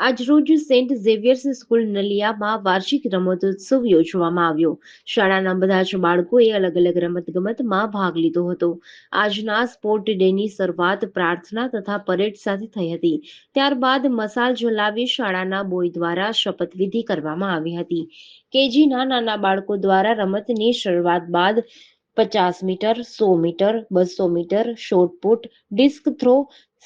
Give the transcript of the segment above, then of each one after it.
આજરોજ Saint Xavier's school નલિયામાં વાર્ષિક રમતોત્સવ યોજવામાં આવ્યો. શાળાના બધા જ બાળકોએ અલગ અલગ રમતગમતમાં ભાગ લીધો હતો. આજના સ્પોર્ટ ડેની શરૂઆત પ્રાર્થના તથા પરેડ સાથે થઈ હતી. ત્યારબાદ મસાલ જલાવી શાળાના બોય દ્વારા શપથવિધિ કરવામાં આવી હતી. કેજીના નાના બાળકો દ્વારા રમતની શરૂઆત બાદ પચાસ મીટર, સો મીટર, બસો metre shot put disc throw,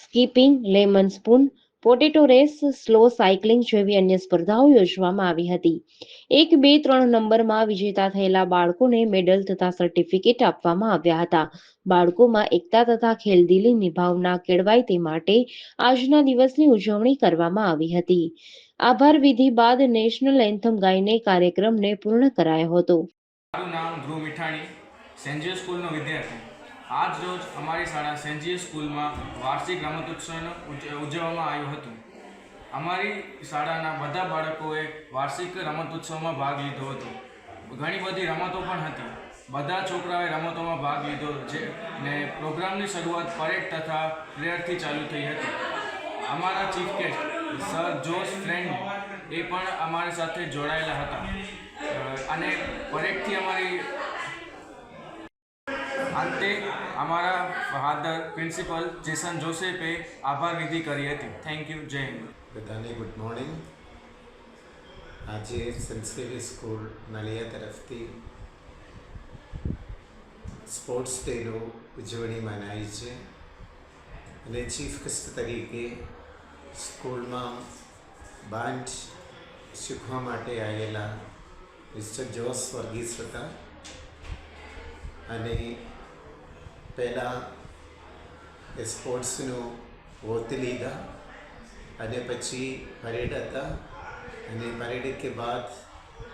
skipping, lemon spoon potato race, slow cycling જેવી અન્ય સ્પર્ધાઓ યોજવામાં આવી હતી. એક, બે, ત્રણ નંબરમાં વિજેતા થયેલા બાળકોને મેડલ તથા સર્ટિફિકેટ આપવામાં આવ્યા હતા. બાળકોમાં એકતા તથા ખેલદિલીની ભાવના કેળવાય તે માટે આજના દિવસની ઉજવણી કરવામાં આવી હતી. આભાર વિધિ બાદ નેશનલ એન્થમ ગાઈને કાર્યક્રમને પૂર્ણ કરાયો હતો. મારું નામ ધ્રુવ મીઠાણી સેન્જીઓ સ્કૂલનો વિદ્યાર્થી. આજ રોજ અમારી શાળા સેન્જીઓ સ્કૂલમાં વાર્ષિક રમતોત્સવનું ઉજવવામાં આવ્યું હતું. અમારી શાળાના બધા બાળકોએ વાર્ષિક રમતોત્સવમાં ભાગ લીધો હતો. ઘણી બધી રમતો પણ હતી. બધા છોકરાઓએ રમતોમાં ભાગ લીધો છે ને પ્રોગ્રામની શરૂઆત પરેડ તથા પ્રેયરથી ચાલુ થઈ હતી. અમારા chief guest sir Josh Friend એ પણ અમારી સાથે જોડાયેલા હતા. અને પરેડથી અમારી અંતે અમારા ફાધર પ્રિન્સિપલ જેસન જોસેફે આભાર વિધિ કરી હતી. થેન્ક યુ જય હિન્દ. બધાને ગુડ મોર્નિંગ આજે સેન્સેવી સ્કૂલ નલિયા તરફથી સ્પોર્ટ્સ ડેનો ઉજવણી મનાઈ છે. અને ચીફ ગેસ્ટ તરીકે સ્કૂલમાં બાંચ શીખવા માટે આવેલા મિસ્ટર જોસ વર્ગીસ હતા. અને પહેલાં એ સ્પોર્ટ્સનું ગોતી લીધા અને પછી પરેડ હતા અને પરેડ કે બાદ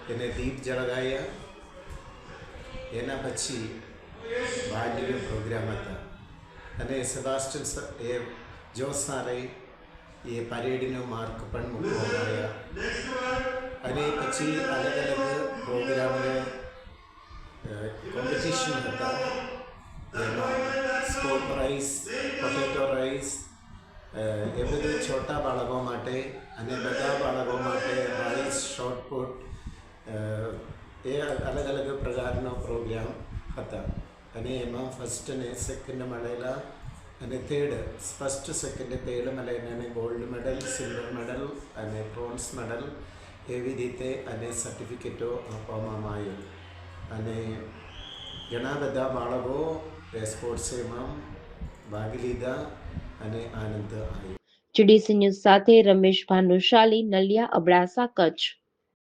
એને દીપ જળગાયા એના પછી બાંડીનો પ્રોગ્રામ હતા અને સેબાસ્ટન એ જોસના રહી એ પરેડનો માર્ક પણ મૂકવામાં આવ્યા અને પછી અલગ અલગ પ્રોગ્રામને કોમ્પિટિશન હતા રાઈસ પોટેટો રાઈસ એ બધું છોટા બાળકો માટે અને બધા બાળકો માટે રાઈસ શોર્ટપુટ એ અલગ અલગ પ્રકારનો પ્રોગ્રામ હતા. અને એમાં ફર્સ્ટ અને સેકન્ડ મળેલા અને થર્ડ ફર્સ્ટ સેકન્ડ થર્ડ મળેલા અને ગોલ્ડ મેડલ સિલ્વર મેડલ અને બ્રોન્ઝ મેડલ એવી રીતે અને સર્ટિફિકેટો આપવામાં આવ્યું. અને ઘણા બધા બાળકો એ ભાગ લીધા અને આનંદ આવ્યો જીડીસી ન્યૂઝ સાથે રમેશ ભાનુશાલી, નલિયા અબડાસા, કચ્છ.